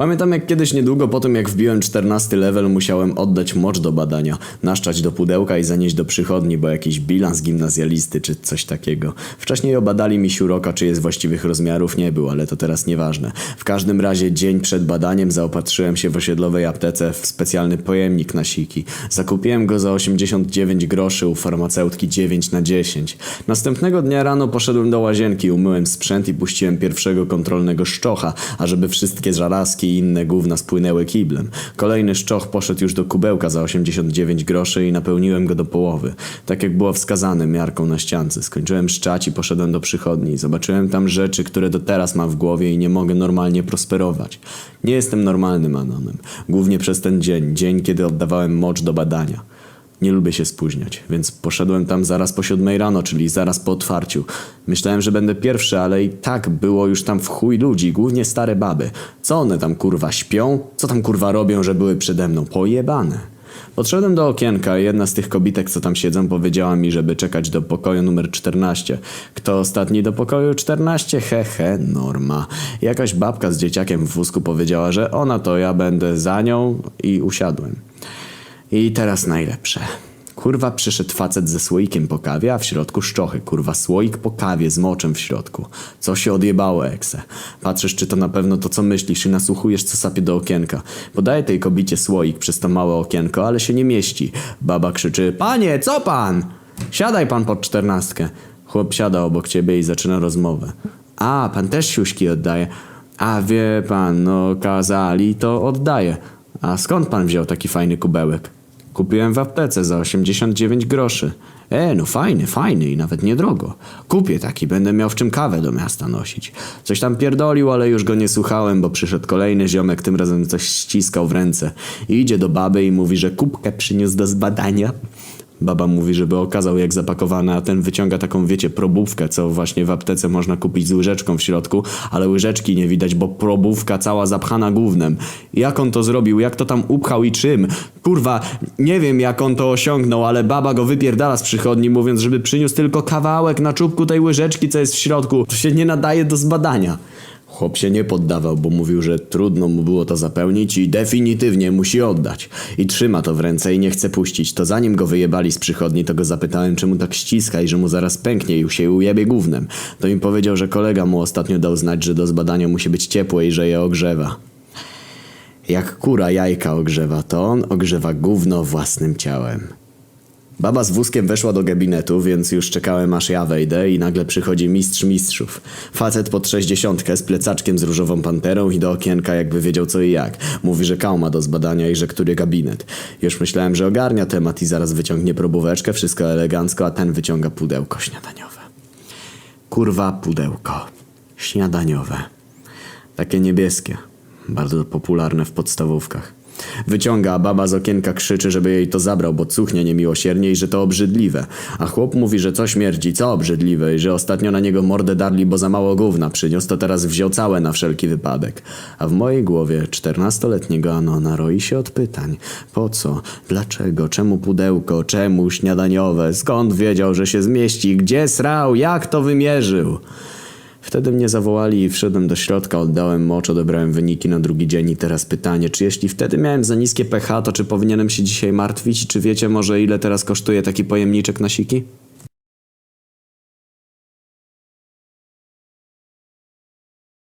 Pamiętam jak kiedyś niedługo po tym jak wbiłem 14 level musiałem oddać mocz do badania, naszczać do pudełka i zanieść do przychodni, bo jakiś bilans gimnazjalisty czy coś takiego. Wcześniej obadali mi siuroka, czy jest właściwych rozmiarów, nie był, ale to teraz nieważne. W każdym razie dzień przed badaniem zaopatrzyłem się w osiedlowej aptece w specjalny pojemnik na siki. Zakupiłem go za 89 groszy u farmaceutki 9 na 10. Następnego dnia rano poszedłem do łazienki, umyłem sprzęt i puściłem pierwszego kontrolnego szczocha, ażeby wszystkie żarazki i inne gówna spłynęły kiblem. Kolejny szczoch poszedł już do kubełka za 89 groszy i napełniłem go do połowy. Tak jak było wskazane miarką na ściance. Skończyłem szczać i poszedłem do przychodni. Zobaczyłem tam rzeczy, które do teraz mam w głowie i nie mogę normalnie prosperować. Nie jestem normalnym anonem. Głównie przez ten dzień, dzień kiedy oddawałem mocz do badania. Nie lubię się spóźniać, więc poszedłem tam zaraz po siódmej rano, czyli zaraz po otwarciu. Myślałem, że będę pierwszy, ale i tak było już tam w chuj ludzi, głównie stare baby. Co one tam kurwa śpią? Co tam kurwa robią, że były przede mną? Pojebane. Podszedłem do okienka i jedna z tych kobitek, co tam siedzą, powiedziała mi, żeby czekać do pokoju numer 14. Kto ostatni do pokoju 14? He he, norma. Jakaś babka z dzieciakiem w wózku powiedziała, że ona to ja będę za nią i usiadłem. I teraz najlepsze. Kurwa przyszedł facet ze słoikiem po kawie, a w środku szczochy. Kurwa słoik po kawie z moczem w środku. Co się odjebało, ekse? Patrzysz, czy to na pewno to, co myślisz i nasłuchujesz, co sapie do okienka. Podaję tej kobicie słoik przez to małe okienko, ale się nie mieści. Baba krzyczy, panie, co pan? Siadaj pan pod czternastkę. Chłop siada obok ciebie i zaczyna rozmowę. A, pan też siuśki oddaje. A wie pan, no kazali, to oddaję. A skąd pan wziął taki fajny kubełek? Kupiłem w aptece za 89 groszy. E, no fajny, fajny i nawet niedrogo. Kupię taki, będę miał w czym kawę do miasta nosić. Coś tam pierdolił, ale już go nie słuchałem, bo przyszedł kolejny ziomek, tym razem coś ściskał w ręce. I idzie do baby i mówi, że kubkę przyniósł do zbadania. Baba mówi, żeby okazał jak zapakowana, a ten wyciąga taką, wiecie, probówkę, co właśnie w aptece można kupić z łyżeczką w środku, ale łyżeczki nie widać, bo probówka cała zapchana gównem. Jak on to zrobił, jak to tam upchał i czym? Kurwa, nie wiem jak on to osiągnął, ale baba go wypierdala z przychodni, mówiąc, żeby przyniósł tylko kawałek na czubku tej łyżeczki, co jest w środku. To się nie nadaje do zbadania. Chłop się nie poddawał, bo mówił, że trudno mu było to zapełnić i definitywnie musi oddać. I trzyma to w ręce i nie chce puścić. To zanim go wyjebali z przychodni, to go zapytałem, czemu tak ściska i że mu zaraz pęknie i się ujebie gównem. To im powiedział, że kolega mu ostatnio dał znać, że do zbadania musi być ciepłe i że je ogrzewa. Jak kura jajka ogrzewa, to on ogrzewa gówno własnym ciałem. Baba z wózkiem weszła do gabinetu, więc już czekałem aż ja wejdę i nagle przychodzi mistrz mistrzów. Facet pod sześćdziesiątkę z plecaczkiem z różową panterą i do okienka jakby wiedział co i jak. Mówi, że kał ma do zbadania i że który gabinet. Już myślałem, że ogarnia temat i zaraz wyciągnie probóweczkę, wszystko elegancko, a ten wyciąga pudełko śniadaniowe. Kurwa pudełko. Śniadaniowe. Takie niebieskie. Bardzo popularne w podstawówkach. Wyciąga, a baba z okienka krzyczy, żeby jej to zabrał, bo cuchnie niemiłosiernie i że to obrzydliwe. A chłop mówi, że co śmierdzi, co obrzydliwe i że ostatnio na niego mordę darli, bo za mało gówna przyniósł, to teraz wziął całe na wszelki wypadek. A w mojej głowie czternastoletniego Anona roi się od pytań. Po co? Dlaczego? Czemu pudełko? Czemu śniadaniowe? Skąd wiedział, że się zmieści? Gdzie srał? Jak to wymierzył? Wtedy mnie zawołali i wszedłem do środka, oddałem mocz, odebrałem wyniki na drugi dzień i teraz pytanie, czy jeśli wtedy miałem za niskie pH, to czy powinienem się dzisiaj martwić? Czy wiecie może ile teraz kosztuje taki pojemniczek na siki?